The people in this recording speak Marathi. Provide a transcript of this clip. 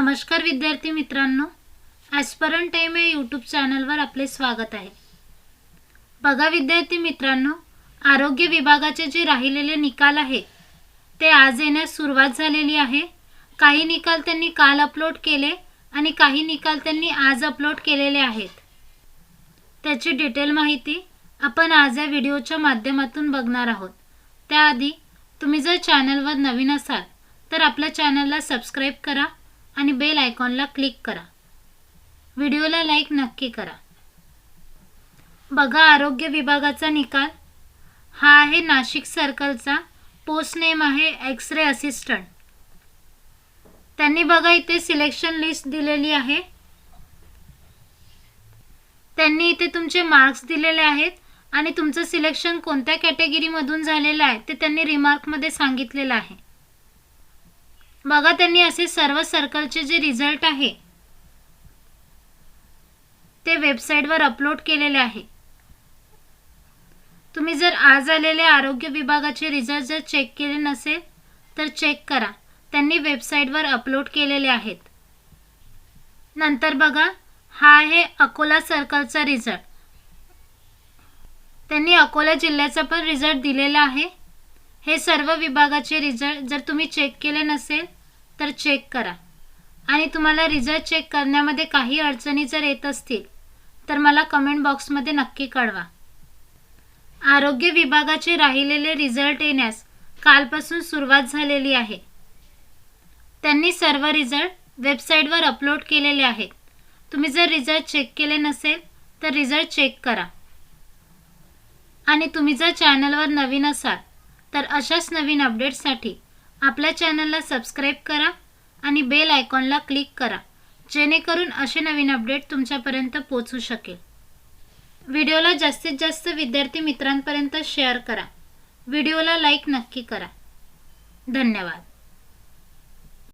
नमस्कार विद्यार्थी मित्रांनो ॲस्परन टाईम या यूट्यूब चॅनलवर आपले स्वागत आहे. बघा विद्यार्थी मित्रांनो आरोग्य विभागाचे जे राहिलेले निकाल आहे ते आज येण्यास सुरुवात झालेली आहे. काही निकाल त्यांनी काल अपलोड केले आणि काही निकाल त्यांनी आज अपलोड केलेले आहेत. त्याची डिटेल माहिती आपण आज या व्हिडिओच्या माध्यमातून बघणार आहोत. त्याआधी तुम्ही जर चॅनलवर नवीन असाल तर आपल्या चॅनलला सबस्क्राईब करा. आणि बेल आयकॉनला क्लिक करा. व्हिडिओला लाईक नक्की करा. बघा आरोग्य विभागाचा निकाल. हा आहे नाशिक सर्कलचा पोस्ट नेम आहे एक्स रे असिस्टंट त्यांनी बघा इथे सिलेक्शन लिस्ट दिलेली आहे. त्यांनी इथे तुमचे मार्क्स दिलेले आहेत आणि तुमचं सिलेक्शन कोणत्या कॅटेगरीमधून झालेलं आहे ते त्यांनी रिमार्कमध्ये सांगितलेलं आहे. बघा त्यांनी असे सर्व सर्कलचे जे रिझल्ट आहे ते वेबसाईटवर अपलोड केलेले आहे. तुम्ही जर आज आलेले आरोग्य विभागाचे रिझल्ट जर चेक केले नसेल तर चेक करा. त्यांनी वेबसाईटवर अपलोड केलेले आहेत. नंतर बघा हा आहे अकोला सर्कलचा रिझल्ट त्यांनी अकोला जिल्ह्याचा पण रिझल्ट दिलेला आहे. हे सर्व विभागाचे रिझल्ट जर तुम्ही चेक केले नसेल तर चेक करा. आणि तुम्हाला रिझल्ट चेक करण्यामध्ये काही अडचणी जर येत असतील तर मला कमेंट बॉक्समध्ये नक्की कळवा. आरोग्य विभागाचे राहिलेले रिझल्ट येण्यास कालपासून सुरुवात झालेली आहे. त्यांनी सर्व रिझल्ट वेबसाईटवर अपलोड केलेले आहेत. तुम्ही जर रिझल्ट चेक केले नसेल तर रिझल्ट चेक करा. आणि तुम्ही जर चॅनलवर नवीन असाल तर अशाच नवीन अपडेट्ससाठी आपल्या चॅनलला सबस्क्राईब करा आणि बेल आयकॉनला क्लिक करा जेणेकरून असे नवीन अपडेट तुमच्यापर्यंत पोचू शकेल. व्हिडिओला जास्तीत जास्त विद्यार्थी मित्रांपर्यंत शेअर करा. व्हिडिओला लाईक नक्की करा. धन्यवाद.